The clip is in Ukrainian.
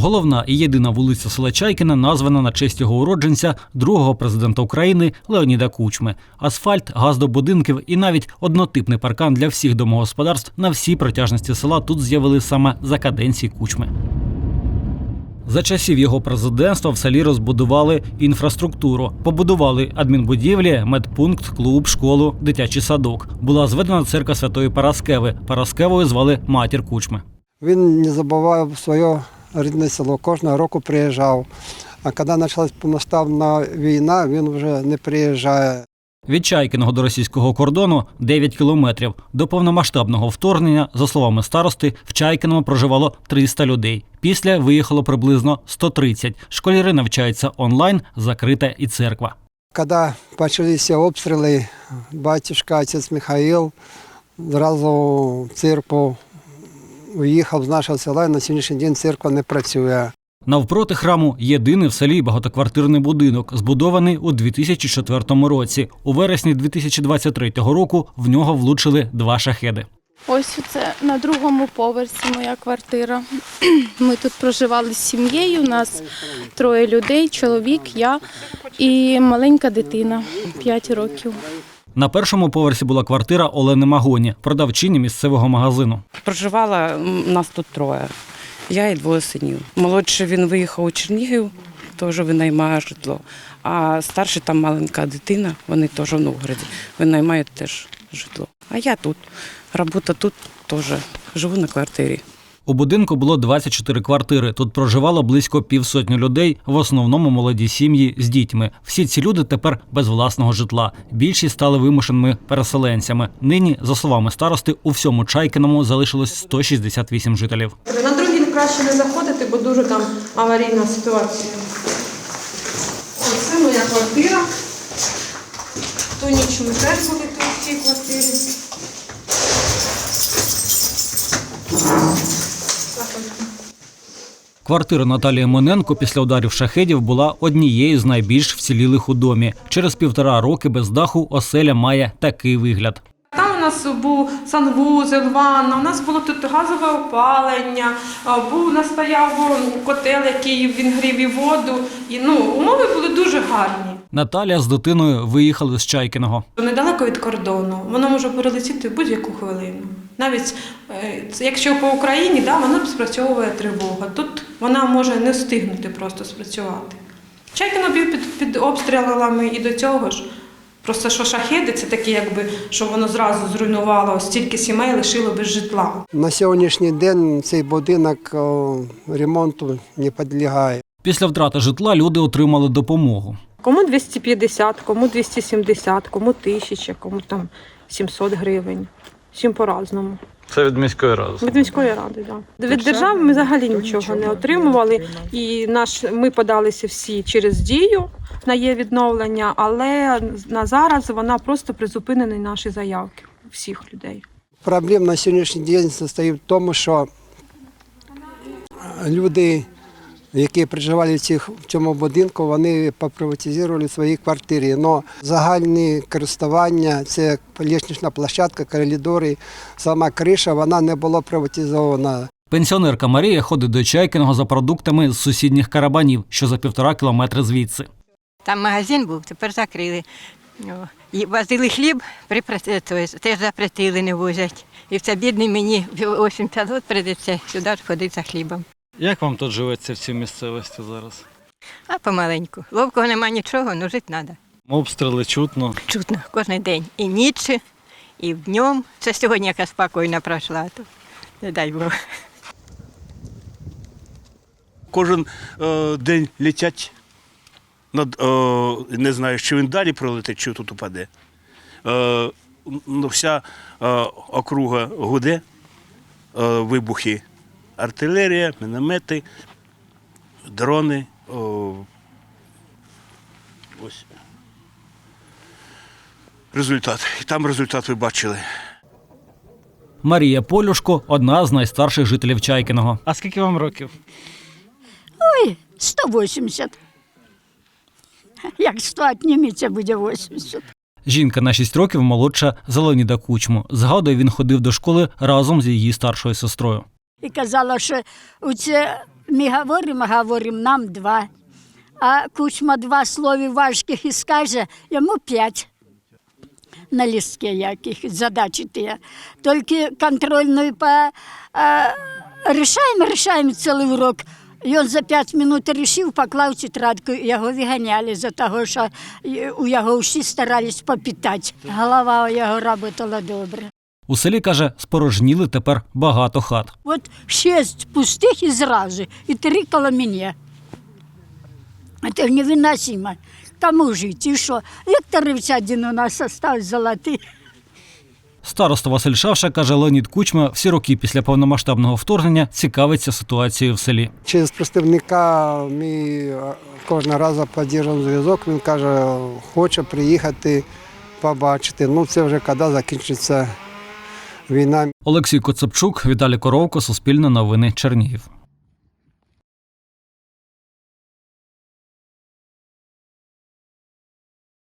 Головна і єдина вулиця села Чайкіна названа на честь його уродженця, другого президента України Леоніда Кучми. Асфальт, газ до будинків і навіть однотипний паркан для всіх домогосподарств на всій протяжності села тут з'явили саме за каденції Кучми. За часів його президентства в селі розбудували інфраструктуру, побудували адмінбудівлі, медпункт, клуб, школу, дитячий садок. Була зведена церква Святої Параскеви. Параскевою звали матір Кучми. Він не забував своє рідне село, кожного року приїжджав. А коли почалась повноштабна війна, він вже не приїжджає. Від Чайкиного до російського кордону 9 кілометрів. До повномасштабного вторгнення, за словами старости, в Чайкиному проживало 300 людей. Після виїхало приблизно 130. Школярі навчаються онлайн, закрита і церква. Коли почалися обстріли, батюшка, отець Михаїл зразу в церкву уїхав з нашого села, і на сьогоднішній день церква не працює. Навпроти храму єдиний в селі багатоквартирний будинок, збудований у 2004 році. У вересні 2023 року в нього влучили два шахеди. Ось це на другому поверсі моя квартира. Ми тут проживали з сім'єю. У нас троє людей, чоловік, я і маленька дитина 5 років. На першому поверсі була квартира Олени Магоні, продавчині місцевого магазину. Проживала нас тут троє. Я і двоє синів. Молодший він виїхав у Чернігів, теж винаймає житло. А старший там маленька дитина, вони теж в Новгороді, винаймають теж житло. А я тут. Робота тут теж. Живу на квартирі. У будинку було 24 квартири. Тут проживало близько півсотні людей, в основному молоді сім'ї з дітьми. Всі ці люди тепер без власного житла. Більшість стали вимушеними переселенцями. Нині, за словами старости, у всьому Чайкиному залишилось 168 жителів. На другий краще не заходити, бо дуже там аварійна ситуація. Оце моя квартира. Ту ніч ми теж тут в цій квартирі. Квартира Наталії Моненко після ударів шахедів була однією з найбільш вцілілих у домі. Через півтора роки без даху оселя має такий вигляд. Там у нас був санвузел, ванна, у нас було тут газове опалення, був у нас стояв котел, який він грів і воду. І, ну, умови були дуже гарні. Наталія з дитиною виїхали з Чайкиного. Недалеко від кордону, воно може перелетіти будь-яку хвилину. Навіть е, це якщо по Україні, да, вона спрацьовує тривога. Тут вона може не встигнути просто спрацювати. Чайкино бів під, під обстрілами і до цього ж. Просто що шахеди це такі, якби що воно зразу зруйнувало, стільки сімей лишило без житла. На сьогоднішній день цей будинок ремонту не підлягає. Після втрати житла люди отримали допомогу. Кому 250, кому 270, кому 1000, кому там 700 гривень. Всім по-разному. Це від міської ради. Від міської ради, так. Від держави ми взагалі нічого не отримували. І наш, ми подалися всі через дію на є відновлення, але на зараз вона просто призупинені наші заявки всіх людей. Проблема на сьогоднішній день состоїть в тому, що люди, які проживали в, цих, в цьому будинку, вони поприватизували свої квартири. Но загальні користування, це лестнична площадка, коридори, сама криша, вона не була приватизована. Пенсіонерка Марія ходить до Чайкиного за продуктами з сусідніх карабанів, що за півтора кілометри звідси. Там магазин був, тепер закрили. І возили хліб, есть, теж запретили, не возять. І в це бідний мені 80 років прийдеться сюди ходити за хлібом. Як вам тут живеться в цій місцевості зараз? А помаленьку. Ловкого нема нічого, ну жити треба. Обстріли чутно. Чутно кожен день. І ніч, і днем. Це сьогодні яка спокійно пройшла, то не дай Бог. Кожен е, день летять. Над, е, не знаю, чи він далі пролетить, чи тут упаде. Е, ну, вся е, округа гуде, е, вибухи. Артилерія, міномети, дрони. О, ось. Результат. І там результат ви бачили. Марія Полюшко одна з найстарших жителів Чайкиного. А скільки вам років? 180. Як 100 відніметься, буде 80. Жінка на 6 років молодша за Леоніда Кучму. Згадує, він ходив до школи разом з її старшою сестрою. І казала, що оце ми говоримо, говоримо, нам два. А кучма два слова важких і скаже, йому п'ять. На листке яких задачи те. Только контрольную по решаем, решаем целый урок. І він за 5 минут рішив, поклав тетрадку, його виганяли за того, що у його всі старались попитати. Голова у його працювала добре. У селі каже, спорожніли тепер багато хат. От шість пустих і зразу, і три коло мене. Це невиносимо. Кому жити? І що? Один у нас остав золотий. Староста Василь Шавша каже, Леонід Кучма всі роки після повномасштабного вторгнення цікавиться ситуацією в селі. Через представника ми кожного разу підтримуємо зв'язок. Він каже, хоче приїхати, побачити. Ну, це вже коли закінчиться війна. Олексій Коцепчук, Віталій Коровко, Суспільне новини, Чернігів.